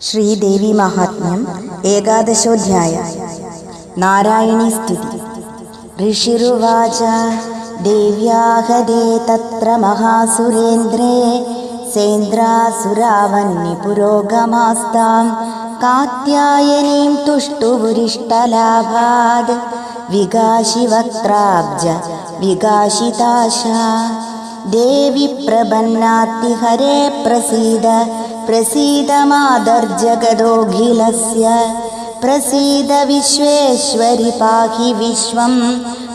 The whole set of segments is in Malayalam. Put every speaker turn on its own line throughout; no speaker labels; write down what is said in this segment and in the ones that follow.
ശ്രീദേവി മഹാത്മ്യം ഏകാദശോധ്യായ. നാരായണീ സ്ഥിതി ഋഷിരുവാച ദേവ്യാഹദേ തത്ര മഹാസുരേന്ദ്രേ സേന്ദ്രാസുരാവന്നി പുരോഗമാസ്താം കാത്യായനീം തുഷ്ടുപുരിഷ്ടലാഭാത് വികാശി വക്രാബ്ജ വികാശിതാശാ. ദേവി പ്രപന്നാത്തി ഹരേ പ്രസീദ प्रसीदमादर्जगदोऽखिलस्य प्रसीद विश्वेश्वरि पाहि विश्वं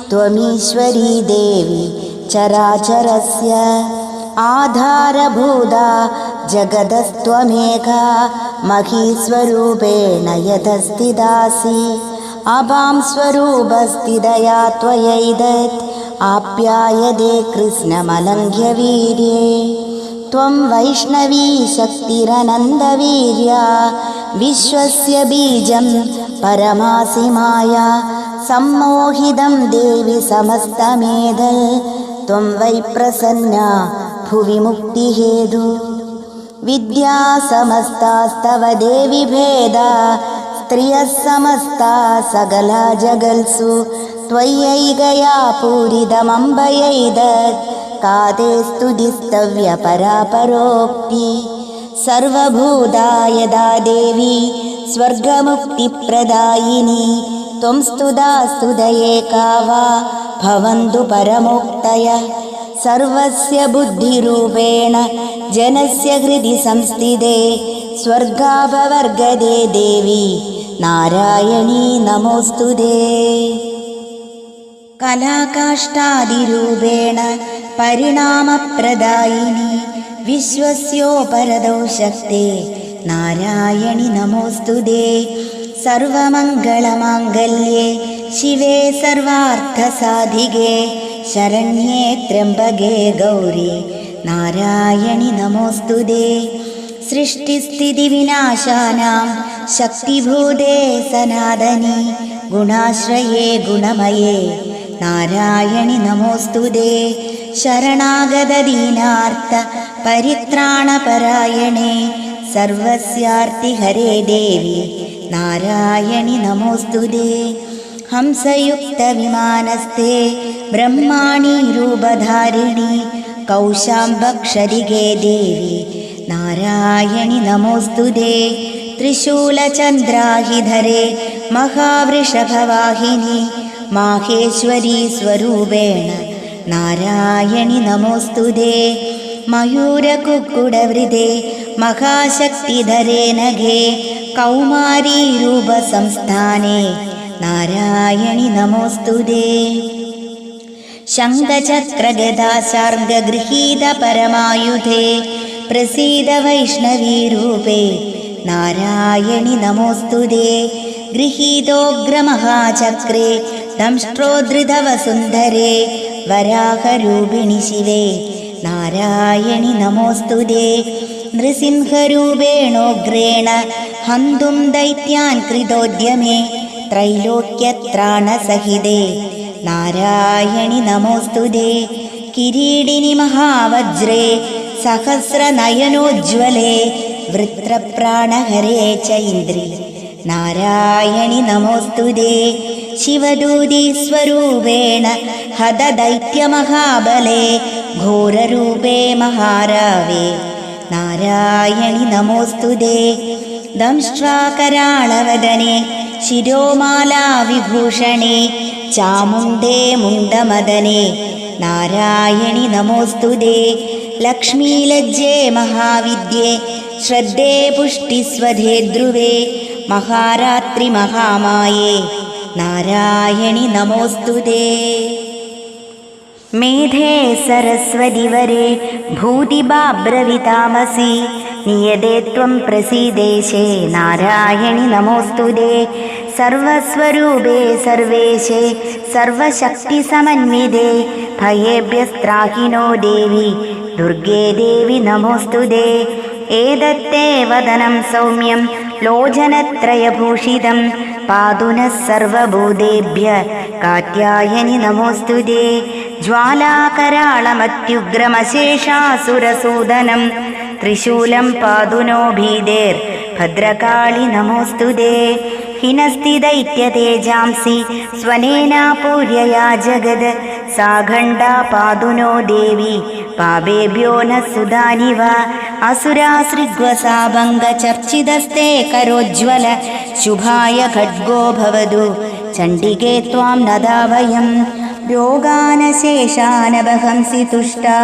त्वमीश्वरी देवि चराचरस्य आधारभूता जगदस्त्वमेका महीस्वरूपेण यतस्थिदासि दासी अभां स्वरूपस्ति दया आप्यायदे कृष्णमलङ्घ्यवीर्ये। त्वं वैष्णवी शक्तिरनन्दवीर्या विश्वस्य बीजं परमासि माया सम्मोहितं देवि समस्तमेधल् त्वं वै प्रसन्ना भुवि मुक्तिहेतु विद्या समस्तास्तव देवि भेदा स्त्रियः समस्ता सकला जगल्सु त्वय्यैगया पूरितमम्बयैदत् काते स्तुतिस्तव्यपरापरोक्ति सर्वभूता यदा देवी स्वर्गमुक्तिप्रदायिनी त्वं स्तुता स्तुतये का वा भवन्तु परमोक्तयः सर्वस्य बुद्धिरूपेण जनस्य हृदि संस्थिते स्वर्गापवर्गदे देवी नारायणी नमोऽस्तु ते कलाकाष्ठादिरूपेण പരിണാമപ്രദായിനി വിശ്വസ്യോപരദോ ശക്തേ നാരായണി നമോസ്തുതേ സർവമംഗളമാംഗല്യേ ശിവേ സർവാർത്ഥസാധികേ ശരണ്യേ ത്രംബകേ ഗൗരി നാരായണി നമോസ്തുതേ സൃഷ്ടിസ്ഥിതിവിനാശാനാം ശക്തിഭൂതേ സനാതനി ഗുണാശ്രയേ ഗുണമയേ. गुणाश्रये गुणमये नारायणि नमोऽस्तु ते शरणागतदीनार्थ परित्राणपरायणे सर्वस्यार्तिहरे देवि नारायणि नमोऽस्तु ते हंसयुक्तविमानस्ते ब्रह्माणि रूपधारिणि कौशाम्बक्षरिगे देवि नारायणि नमोऽस्तु ते त्रिशूलचन्द्राहिधरे महावृषभवाहिनि माहेश्वरी स्वरूपेण नारायणि नमोऽस्तु ते मयूरकुक्कुडवृदे महाशक्तिधरे नघे कौमारीरूपसंस्थाने नारायणि नमोऽस्तु ते शङ्खचक्रगदाशार्ङ्गगृहीतपरमायुधे प्रसीद वैष्णवीरूपे नारायणि नमोऽस्तु ते गृहीतोग्रमहाचक्रे സംശ്രോധൃതവസുന്ദരേ വരാഹരൂപിണി ശിവേ നാരായണി നമോസ്തുതേ നൃസിംഹരൂപേണോഗ്രേണ ഹന്തും ദൈത്യാൻ കൃതോദ്യമേ ത്രൈലോക്യത്രാണസഹിതേ നാരായണി നമോസ്തുതേ കിരീടിനി മഹാവജ്രേ സഹസ്രനയനോജ്വലേ വൃത്രപ്രാണഹരേ ചൈന്ദ്രി നാരായണി നമോസ്തുതേ इन्द्रि नारायणि नमोऽस्तु ते शिवदूती स्वरूपेण हतदैत्यमहाबले घोररूपे महारावे नारायणि नमोऽस्तु ते दंष्ट्राकराळवदने शिरोमालाविभूषणे चामुण्डे मुण्डमदने नारायणि नमोऽस्तु ते लक्ष्मीलज्जे महाविद्ये श्रद्धे पुष्टिस्वधे ध्रुवे महारात्रिमहामाये നാരായണി നമോസ്തുതേ മേധേ സരസ്വതി വരേ ഭൂതിബാബ്രവിതാമസി നിയതേ ത്വം പ്രസീദേശേ നാരായണി നമോസ്തുതേ സർവസ്വരൂപേ സർവേശേ സർവശക്തിസമന്വിതേ ഭയേഭ്യസ്ത്രാഹിനോ ദേവി ദുർഗേ ദേവി നമോസ്തുതേ ഏതത്തേ വദനം സൗമ്യം ലോചനത്രയഭൂഷിതം सौम्यं लोचनत्रयभूषितं पातु नः सर्वभूतेभ्य कात्यायनि नमोऽस्तु ते ज्वालाकराळमत्युग्रमशेषासुरसूदनं त्रिशूलं पातु नो भीदेर् भद्रकाळि नमोऽस्तु ते हिनस्ति दैत्यतेजांसि स्वनेनापूर्यया जगद सा खण्डा पातु नो देवी पापेभ्यो न सुधानि वा असुरासृग्वसा भङ्गचर्चितस्ते करोज्ज्वल शुभाय खड्गो भवतु चण्डिके त्वां नदा वयम् रोगानशेषानवहंसि तुष्टा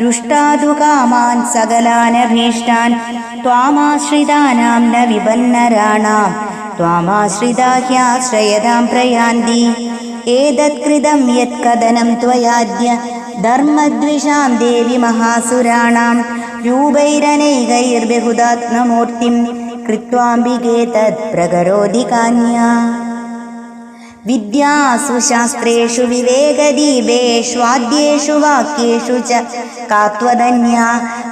दुष्टादु कामान् सकलानभीष्टान् त्वामाश्रितानां न विपन्नराणां त्वामाश्रिता ह्याश्रयतां प्रयान्ति एतत्कृतं यत्कथनं त्वयाद्य धर्मद्विषां देवि महासुराणां रूपैरनैकैर्बहुदात्ममूर्तिं कृत्वाम्बिके तत्प्रकरोति कान्या विद्यासु शास्त्रेषु विवेकदीपेष्वाद्येषु वाक्येषु च का त्वदन्या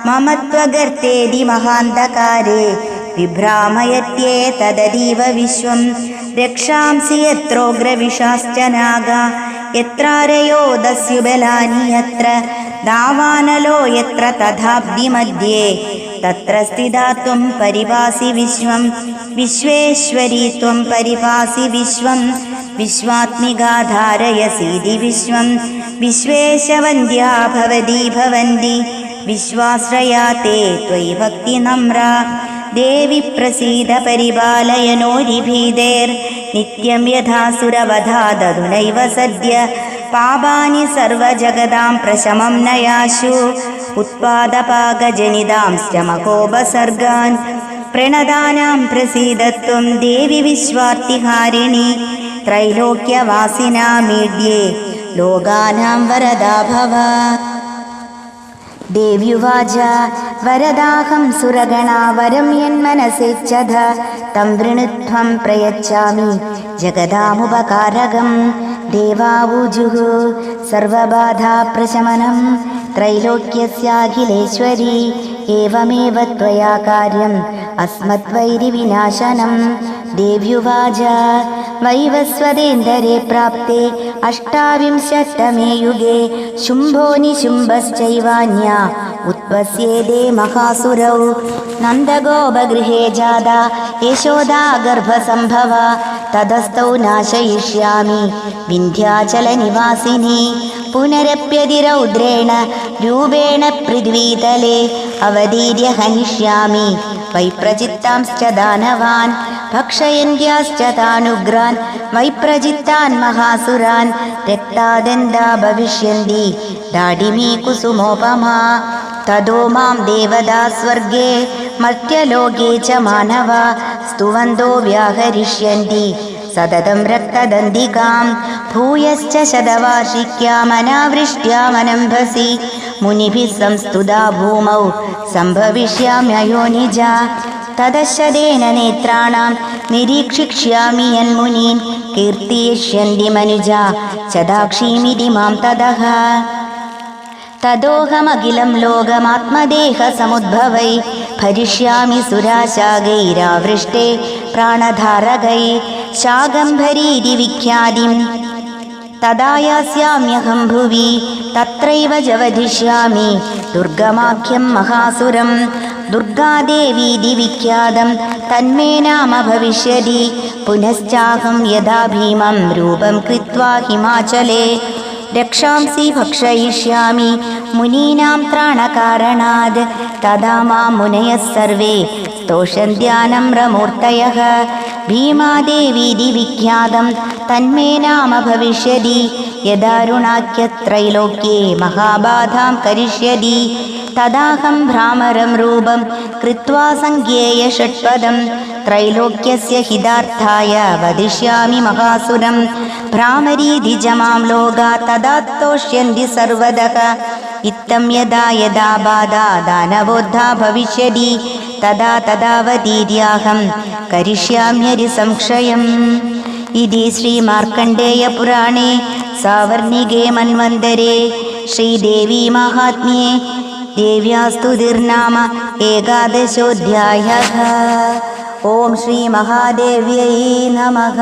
मम त्वगर्तेदि महान्धकारे विभ्रामयत्येतदतीव विश्वं രക്ഷാംസി യത്രോഗ്രവിഷാശ്ചനാഗ യത്രാരയോ ദസ്യുബലാനി യത്ര ദാവാനലോ യത്ര തഥാബ്ദി മധ്യേ തത്ര സ്ഥിതാ ത്വം പരിപാസി വിശ്വം. വിശ്വേശ്വരി ത്വം പരിപാസി വിശ്വം. വിശ്വാത്മികാധാരയസീതി വിശ്വം. വിശ്വേശവന്ധ്യാ ഭവതി ഭവന്തി. വിശ്വാശ്രയാ തേ ത്വയി ഭക്തി നമ്ര. ദേവി പ്രസീത പരിപാലയനോരിഭീതേർ. നിത്യം യഥാസുരവധാതതുനൈവ സദ്യ. പാപാനി സർവജഗതാം പ്രശമം നയാശു. ഉത്പാദപാകജനിതാം ശ്രമകോപസർഗാൻ. പ്രണതാനാം പ്രസീതത്വം ദേവി വിശ്വാർത്തിഹാരിണി. ത്രൈലോക്യവാസിനാമീഡ്യേ. ലോകാനാം വരദാ भव देव्युवाच वरदाहं सुरगणा वरं यन्मनसेच्छध तं वृणुत्वं प्रयच्छामि जगदामुपकारकं देवावुजुः सर्वबाधाप्रशमनं त्रैलोक्यस्याखिलेश्वरी एवमेव त्वया कार्यम् अस्मद्वैरिविनाशनं देव्युवाच वैवस्वदेन्दरे प्राप्ते अष्टाविंशत्तमे युगे शुम्भो निशुम्भश्चैवान्या उत्पस्येदे महासुरौ नन्दगोपगृहे जादा यशोदा गर्भसम्भवा ततस्तौ नाशयिष्यामि विन्ध्याचलनिवासिनी पुनरप्यतिरौद्रेण रूपेण पृथ्वीतले अवतीर्य हनिष्यामि वैप्रचित्तांश्च दानवान् ഭക്ഷയന്യാശ്ച താനുഗ്രാൻ വൈപ്രജിത്താൻ മഹാസുരാൻ രക്താദന്താ ഭവിഷ്യന്തി ദാഡിമീ കുസുമോപമാ തദോ മാം ദേവതാ സ്വർഗേ മർത്യലോകേ ച മാനവ സ്തുവന്തോ വ്യാഹരിഷ്യന്തി സതതം രക്തദന്തികാം ഭൂയശ്ച ശതവാർഷിക്യാമനാവൃഷ്ട്യാമനംഭസി മുനിഭിഃ സംസ്തുതാ ഭൂമൗ സംഭവിഷ്യാമ്യയോനിജ. തദശതേന നേത്രാണാം. നിരീക്ഷിക്ഷ്യാമി യന്മുനീൻ കീർത്തിയിഷ്യന്തി മനുജ. ചദാക്ഷീമിതി മാം തതഃ തദോഹമഖിലം ലോകമാത്മദേഹസമുദ്ഭവൈ ഭരിഷ്യാമി സുരാശാകൈരാവൃഷ്ടേ പ്രാണധാരകൈ. ശാകംഭരീതി വിഖ്യാതിം. തദായാസ്യാമ്യഹം ഭുവി. തത്രൈവ ജവധിഷ്യാമി. ദുർഗമാഖ്യം മഹാസുരം. ദുർഗാദേവീതി വിഖ്യാതം തന്മേ നാമ ഭവിഷ്യതി. പുനശ്ചാഹം യഥാ രൂപം കൃത്വാ ഹിമാചലേ. രക്ഷാംസി ഭക്ഷയിഷ്യാമി മുനീനാം ത്രാണകാരണാത് തഥാ മാം മുനയഃ സർവേ സ്തോഷന്ധ്യാനമ്രമൂർത്തയഃ ഭീമാദേവീതി വിഖ്യാതം തന്മേ നാമ ഭവിഷ്യതി. യദാരുണാഖ്യത്രൈലോക്യേ മഹാബാധാം കരിഷ്യതി. തദാഹം ഭ്രാമരം രൂപം കൃത്വാ സഞ്ജ്ഞേയ ഷട്പദം ത്രൈലോക്യസ്യ ഹിതാർത്ഥായ വദിഷ്യാമി മഹാസുരം. ഭ്രാമരീതിജമാം ലോകാ തദാത്തോഷ്യന്തി സർവതഃ ഇത്തം യദാ യദാ ബാധാ ദാനവോദ്ധാ ഭവിഷ്യതി. തദാ തഥാവതീര്യാഹം കരിഷ്യാമ്യരി സംശയം ഇതി ശ്രീമാർക്കണ്ഡേയപുരാണേ സാവർണികേ മന്വന്തരേ. ശ്രീദേവി മഹാത്മ്യേ. ദേവ്യാസ്തുതിർനാമ ഏകാദശോധ്യായ. ഓം ശ്രീ മഹാദേവ്യൈ നമഃ.